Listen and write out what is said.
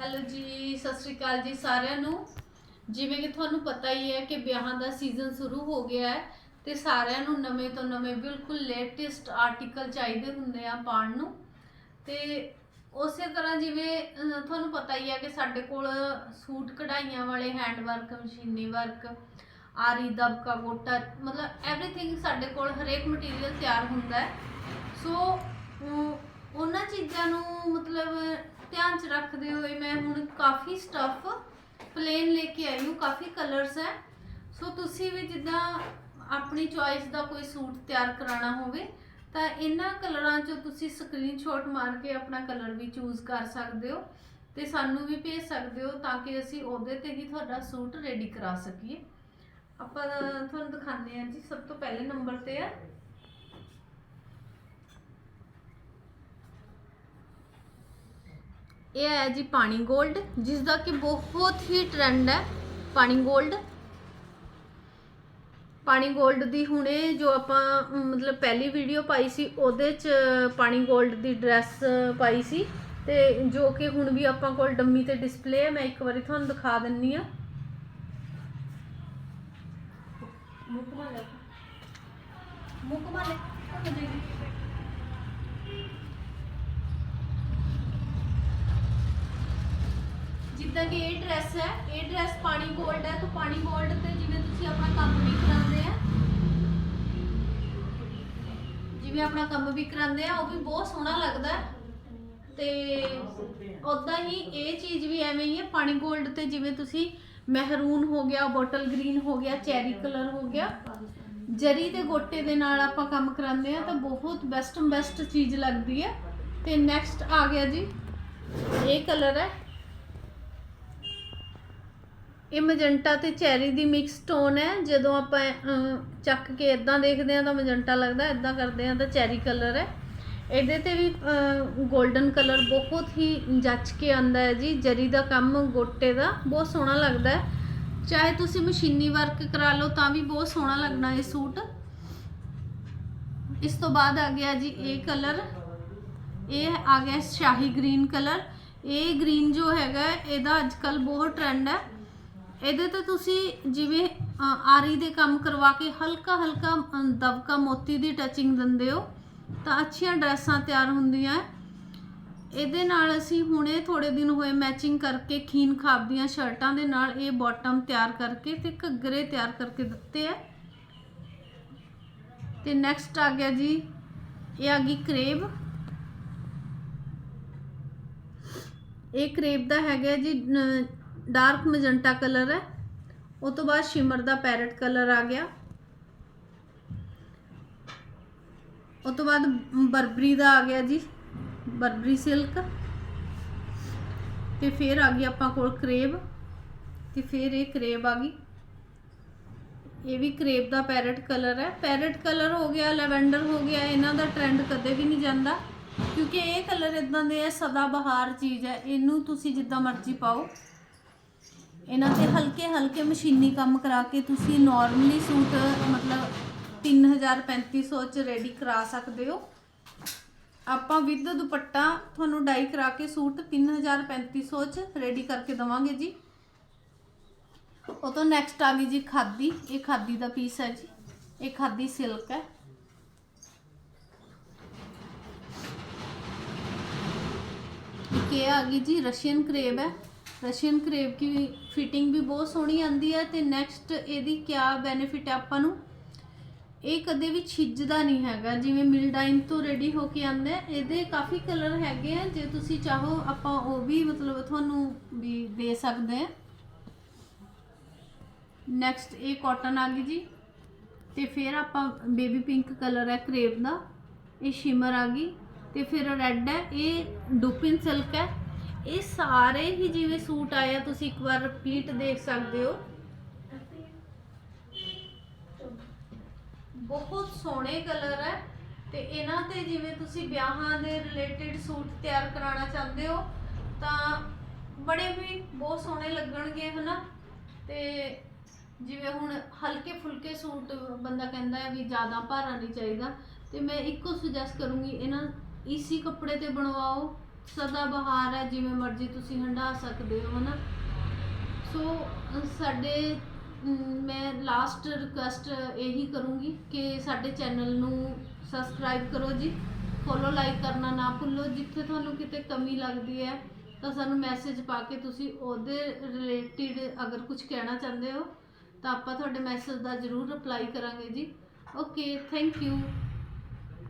Hello ਜੀ, ਸਤਿ ਸ਼੍ਰੀ ਅਕਾਲ ਜੀ ਸਾਰਿਆਂ ਨੂੰ। ਜਿਵੇਂ ਕਿ ਤੁਹਾਨੂੰ ਪਤਾ ਹੀ ਹੈ ਕਿ ਵਿਆਹਾਂ ਦਾ ਸੀਜ਼ਨ ਸ਼ੁਰੂ ਹੋ ਗਿਆ ਹੈ ਤੇ ਸਾਰਿਆਂ ਨੂੰ ਨਵੇਂ ਤੋਂ ਨਵੇਂ ਬਿਲਕੁਲ ਲੇਟੈਸਟ ਆਰਟੀਕਲ ਚਾਹੀਦੇ ਹੁੰਦੇ ਆ ਪਾਉਣ ਨੂੰ। ਤੇ ਉਸੇ ਤਰ੍ਹਾਂ ਜਿਵੇਂ ਤੁਹਾਨੂੰ ਪਤਾ ਹੀ ਹੈ ਕਿ ਸਾਡੇ ਕੋਲ ਸੂਟ ਕਢਾਈਆਂ ਵਾਲੇ ਹੈਂਡ ਵਰਕ ਮਸ਼ੀਨੀ ਵਰਕ ਆਰੀ, ਦਬਕਾ ਗੋਟਾ ਮਤਲਬ ਐਵਰੀਥਿੰਗ ਸਾਡੇ ਕੋਲ ਹਰੇਕ ਮਟੀਰੀਅਲ ਤਿਆਰ ਹੁੰਦਾ ਹੈ। ਸੋ ਉਹਨਾਂ ਚੀਜ਼ਾਂ ਨੂੰ ਮਤਲਬ ਧਿਆਨ ਚ ਰੱਖਦੇ ਹੋਏ ਮੈਂ ਹੁਣ ਕਾਫੀ ਸਟੱਫ ਪਲੇਨ ਲੈ ਕੇ ਆਈ ਹਾਂ, ਕਾਫੀ ਕਲਰਸ ਹੈ। ਸੋ ਤੁਸੀਂ ਵੀ ਜਿੱਦਾਂ ਆਪਣੀ ਚੁਆਇਸ ਦਾ ਕੋਈ ਸੂਟ ਤਿਆਰ ਕਰਾਉਣਾ ਹੋਵੇ, ਤਾਂ ਇਹਨਾਂ ਕਲਰਾਂ ਚੋਂ ਤੁਸੀਂ ਸਕਰੀਨਸ਼ਾਟ ਮਾਰ ਕੇ ਆਪਣਾ ਕਲਰ ਵੀ ਚੂਜ਼ ਕਰ ਸਕਦੇ ਹੋ ਤੇ ਸਾਨੂੰ ਵੀ ਭੇਜ ਸਕਦੇ ਹੋ ਤਾਂ ਕਿ ਅਸੀਂ ਉਹਦੇ ਤੇ ਹੀ ਤੁਹਾਡਾ ਸੂਟ ਰੈਡੀ ਕਰਾ ਸਕੀਏ। ਆਪਾਂ ਤੁਹਾਨੂੰ ਦਿਖਾਉਂਦੇ ਹਾਂ ਜੀ, ਸਭ ਤੋਂ ਪਹਿਲੇ ਨੰਬਰ ਤੇ ਹੈ ਇਹ ਹੈ ਜੀ ਪਾਣੀ 골ਡ ਜਿਸ ਦਾ ਕਿ ਬਹੁਤ ਹੀ ਟ੍ਰੈਂਡ ਹੈ, ਪਾਣੀ 골ਡ ਪਾਣੀ 골ਡ ਦੀ ਹੁਣੇ ਜੋ ਆਪਾਂ ਮਤਲਬ ਪਹਿਲੀ ਵੀਡੀਓ ਪਾਈ ਸੀ, ਉਹਦੇ 'ਚ ਪਾਣੀ 골ਡ ਦੀ ਡਰੈਸ ਪਾਈ ਸੀ। ਤੇ ਜੋ ਕਿ ਹੁਣ ਵੀ ਆਪਾਂ ਕੋਲ ਡੰਮੀ ਤੇ ਡਿਸਪਲੇ ਹੈ, ਮੈਂ ਇੱਕ ਵਾਰੀ ਤੁਹਾਨੂੰ ਦਿਖਾ ਦਿੰਨੀ ਆ। ਮੁਕਮਲ ਮੁਕਮਲ ਜਿੱਦਾਂ ਕਿ ਇਹ ਡਰੈਸ ਹੈ, ਇਹ ਡਰੈਸ ਪਾਣੀ ਗੋਲਡ ਹੈ, ਤਾਂ ਪਾਣੀ ਗੋਲਡ ਤੇ ਜਿਵੇਂ ਤੁਸੀਂ ਆਪਣਾ ਕੰਮ ਵੀ ਕਰਾਉਂਦੇ ਆ, ਜਿਵੇਂ ਆਪਣਾ ਕੰਮ ਵੀ ਕਰਾਉਂਦੇ ਆ, ਉਹ ਵੀ ਬਹੁਤ ਸੋਹਣਾ ਲੱਗਦਾ ਹੈ। ਤੇ ਉਦਾਂ ਹੀ ਇਹ ਚੀਜ਼ ਵੀ ਐਵੇਂ ਹੀ ਹੈ, ਪਾਣੀ ਗੋਲਡ ਤੇ ਜਿਵੇਂ ਤੁਸੀਂ ਮਹਿਰੂਨ ਹੋ ਗਿਆ, ਬੋਟਲ ਗ੍ਰੀਨ ਹੋ ਗਿਆ, ਚੈਰੀ ਕਲਰ ਹੋ ਗਿਆ, ਜਰੀ ਦੇ ਗੋਟੇ ਦੇ ਨਾਲ ਆਪਾਂ ਕੰਮ ਕਰਾਉਂਦੇ ਆ, ਤਾਂ ਬਹੁਤ ਬੈਸਟ ਬੈਸਟ ਚੀਜ਼ ਲੱਗਦੀ ਹੈ। ਤੇ ਨੈਕਸਟ ਆ ਗਿਆ ਜੀ, ਇਹ ਕਲਰ ਹੈ। ਇਹ ਮਜੰਟਾ ਤੇ ਚੈਰੀ ਦੀ ਮਿਕਸ ਟੋਨ ਹੈ। ਜਦੋਂ ਆਪਾਂ ਚੱਕ ਕੇ ਇਦਾਂ ਦੇਖਦੇ ਆ ਤਾਂ ਮਜੰਟਾ ਲੱਗਦਾ ਇਦਾਂ ਕਰਦੇ ਆ ਤਾਂ ਚੈਰੀ ਕਲਰ ਹੈ। ਇਹਦੇ ਤੇ ਵੀ 골ਡਨ ਕਲਰ ਬਹੁਤ ਹੀ ਜੱਚ ਕੇ ਆਂਦਾ ਹੈ ਜੀ। ਜਰੀ ਦਾ ਕੰਮ, ਗੋਟੇ ਦਾ ਬਹੁਤ ਸੋਹਣਾ ਲੱਗਦਾ ਹੈ। ਚਾਹੇ ਤੁਸੀਂ ਮਸ਼ੀਨੀ ਵਰਕ ਕਰਾ ਲਓ ਤਾਂ ਵੀ ਬਹੁਤ ਸੋਹਣਾ ਲੱਗਣਾ ਇਹ ਸੂਟ। ਇਸ ਤੋਂ ਬਾਅਦ ਆ ਗਿਆ ਜੀ ਇਹ ਕਲਰ। ਇਹ ਆ ਗਿਆ ਸ਼ਾਹੀ ਗ੍ਰੀਨ ਕਲਰ। ਇਹ ਗ੍ਰੀਨ ਜੋ ਹੈਗਾ, ਇਹਦਾ ਅੱਜ ਕੱਲ ਬਹੁਤ ਟ੍ਰੈਂਡ ਹੈ। ਇਹਦੇ ਤੇ ਤੁਸੀਂ ਜਿਵੇਂ ਆਰੀ ਦੇ ਕੰਮ ਕਰਵਾ ਕੇ ਹਲਕਾ ਹਲਕਾ ਦਬਕਾ ਮੋਤੀ ਦੀ ਟੱਚਿੰਗ ਦਿੰਦੇ ਹੋ, ਤਾਂ ਅੱਛੀਆਂ ਡਰੈਸਾਂ ਤਿਆਰ ਹੁੰਦੀਆਂ ਇਹਦੇ ਨਾਲ ਅਸੀਂ ਹੁਣੇ ਥੋੜੇ ਦਿਨ ਹੋਏ ਮੈਚਿੰਗ ਕਰਕੇ ਖੀਨ ਖਾਬ ਦੀਆਂ ਸ਼ਰਟਾਂ ਦੇ ਨਾਲ ਇਹ ਬਾਟਮ ਤਿਆਰ ਕਰਕੇ ਤੇ ਘੱਗਰੇ ਤਿਆਰ ਕਰਕੇ ਦਿੱਤੇ ਹੈ ਤੇ ਨੈਕਸਟ ਆ ਗਿਆ ਜੀ, ਇਹ ਆ ਗਈ ਕਰੇਬ ਇਹ ਕਰੇਬ ਦਾ ਹੈਗਾ ਜੀ ਡਾਰਕ ਮੈਜੈਂਟਾ ਕਲਰ ਹੈ। ਉਹ ਤੋਂ ਬਾਅਦ ਸ਼ਿਮਰ ਦਾ ਪੈਰਟ ਕਲਰ ਆ ਗਿਆ। ਉਹ ਤੋਂ ਬਾਅਦ ਬਰਬਰੀ ਦਾ ਆ ਗਿਆ ਜੀ, ਬਰਬਰੀ ਸਿਲਕ। ਤੇ ਫਿਰ ਆ ਗਈ ਆਪਾਂ ਕੋਲ ਕਰੇਬ। ਤੇ ਫਿਰ ਇਹ ਕਰੇਬ ਆ ਗਈ। ਇਹ ਵੀ ਕਰੇਬ ਦਾ ਪੈਰਟ ਕਲਰ ਹੈ। ਪੈਰਟ ਕਲਰ ਹੋ ਗਿਆ, ਲੈਵੈਂਡਰ ਹੋ ਗਿਆ, ਇਹਨਾਂ ਦਾ ਟ੍ਰੈਂਡ ਕਦੇ ਵੀ ਨਹੀਂ ਜਾਂਦਾ। ਕਿਉਂਕਿ ਇਹ ਕਲਰ ਇਦਾਂ ਦੇ ਹੈ ਸਦਾ ਬਹਾਰ ਚੀਜ਼ ਹੈ। ਇਹਨੂੰ ਤੁਸੀਂ ਜਿੱਦਾਂ ਮਰਜ਼ੀ ਪਾਓ। ਇਹਨਾਂ ਤੇ ਹਲਕੇ ਹਲਕੇ ਮਸ਼ੀਨੀ ਕੰਮ ਕਰਾ ਕੇ ਤੁਸੀਂ ਨਾਰਮਲੀ ਸੂਟ, ਮਤਲਬ 3000 3500 ਚ ਰੈਡੀ ਕਰਾ ਸਕਦੇ ਹੋ। ਆਪਾਂ ਵਿਦ ਦੁਪੱਟਾ ਤੁਹਾਨੂੰ ਡਾਈ ਕਰਾ ਕੇ ਸੂਟ 3000 3500 ਚ ਰੈਡੀ ਕਰਕੇ ਦਵਾਂਗੇ ਜੀ। ਉਹ ਤੋਂ ਨੈਕਸਟ ਆ ਗਈ ਜੀ ਖਾਦੀ। ਇਹ ਖਾਦੀ ਦਾ ਪੀਸ ਹੈ ਜੀ। ਇਹ ਖਾਦੀ ਸਿਲਕ ਹੈ। ਇੱਕ ਇਹ ਆ ਗਈ ਜੀ ਰਸ਼ੀਅਨ ਕਰੇਬ ਹੈ। ਰਸ਼ੀਅਨ ਕਰੇਬ ਦੀ ਫਿਟਿੰਗ ਵੀ ਬਹੁਤ ਸੋਹਣੀ ਆਂਦੀ ਹੈ ਤੇ ਨੈਕਸਟ ਇਹਦੀ ਕਿਆ ਬੈਨੀਫਿਟ ਹੈ ਆਪਾਂ ਨੂੰ? ਇਹ ਕਦੇ ਵੀ ਛਿੱਜਦਾ ਨਹੀਂ ਹੈਗਾ, ਜਿਵੇਂ ਮਿਲਡਾਈਨ ਤੋਂ ਰੈਡੀ ਹੋ ਕੇ ਆਂਦਾ ਇਹਦੇ ਕਾਫੀ ਕਲਰ ਹੈਗੇ ਆ, ਜੇ ਤੁਸੀਂ ਚਾਹੋ ਆਪਾਂ ਉਹ ਵੀ ਮਤਲਬ ਤੁਹਾਨੂੰ ਵੀ ਦੇ ਸਕਦੇ ਆ ਨੈਕਸਟ ਇਹ ਕਾਟਨ ਆ ਗਈ ਜੀ, ਤੇ ਫਿਰ ਆਪਾਂ ਬੇਬੀ ਪਿੰਕ ਕਲਰ ਹੈ ਕਰੇਪ ਦਾ, ਇਹ ਸ਼ਿਮਰ ਆ ਗਈ, ਤੇ ਫਿਰ ਰੈੱਡ ਹੈ, ਇਹ ਡੁਪਿਨ ਸਿਲਕ ਹੈ। ਇਹ ਸਾਰੇ ਹੀ ਜਿਵੇਂ ਸੂਟ ਆਇਆ ਤੁਸੀਂ ਇੱਕ ਵਾਰ ਰਿਪੀਟ ਦੇਖ ਸਕਦੇ ਹੋ। ਬਹੁਤ ਸੋਹਣੇ ਕਲਰ ਹੈ ਤੇ ਇਹਨਾਂ ਤੇ ਜਿਵੇਂ ਤੁਸੀਂ ਵਿਆਹਾਂ ਦੇ ਰਿਲੇਟਡ ਸੂਟ ਤਿਆਰ ਕਰਾਉਣਾ ਚਾਹੁੰਦੇ ਹੋ, ਤਾਂ ਬੜੇ ਵੀ ਬਹੁਤ ਸੋਹਣੇ ਲੱਗਣਗੇ, ਹਨਾ? ਤੇ ਜਿਵੇਂ ਹੁਣ ਹਲਕੇ ਫੁਲਕੇ ਸੂਟ ਬੰਦਾ ਕਹਿੰਦਾ ਹੈ ਵੀ ਜ਼ਿਆਦਾ ਭਾਰਾ ਨਹੀਂ ਚਾਹੀਦਾ, ਤੇ ਮੈਂ ਇੱਕੋ ਸੁਜੈਸਟ ਕਰੂੰਗੀ, ਇਹਨਾਂ, ਈਸੀ ਕੱਪੜੇ ਤੇ ਬਣਵਾਓ। ਸਦਾ ਬਹਾਰ ਹੈ, ਜਿਵੇਂ ਮਰਜ਼ੀ ਤੁਸੀਂ ਹੰਢਾ ਸਕਦੇ ਹੋ ਨਾ ਸੋ ਸਾਡੇ ਮੈਂ ਲਾਸਟ ਰਿਕੁਐਸਟ ਇਹੀ ਕਰੂੰਗੀ ਕਿ ਸਾਡੇ ਚੈਨਲ ਨੂੰ ਸਬਸਕ੍ਰਾਈਬ ਕਰੋ ਜੀ। ਫੋਲੋ ਲਾਈਕ ਕਰਨਾ ਨਾ ਭੁੱਲੋ। ਜਿੱਥੇ ਤੁਹਾਨੂੰ ਕਿਤੇ ਕਮੀ ਲੱਗਦੀ ਹੈ, ਤਾਂ ਸਾਨੂੰ ਮੈਸੇਜ ਪਾ ਕੇ ਤੁਸੀਂ ਉਹਦੇ ਰਿਲੇਟਿਡ ਅਗਰ ਕੁਝ ਕਹਿਣਾ ਚਾਹੁੰਦੇ ਹੋ, ਤਾਂ ਆਪਾਂ ਤੁਹਾਡੇ ਮੈਸੇਜ ਦਾ ਜ਼ਰੂਰ ਰਿਪਲਾਈ ਕਰਾਂਗੇ ਜੀ। Okay thank you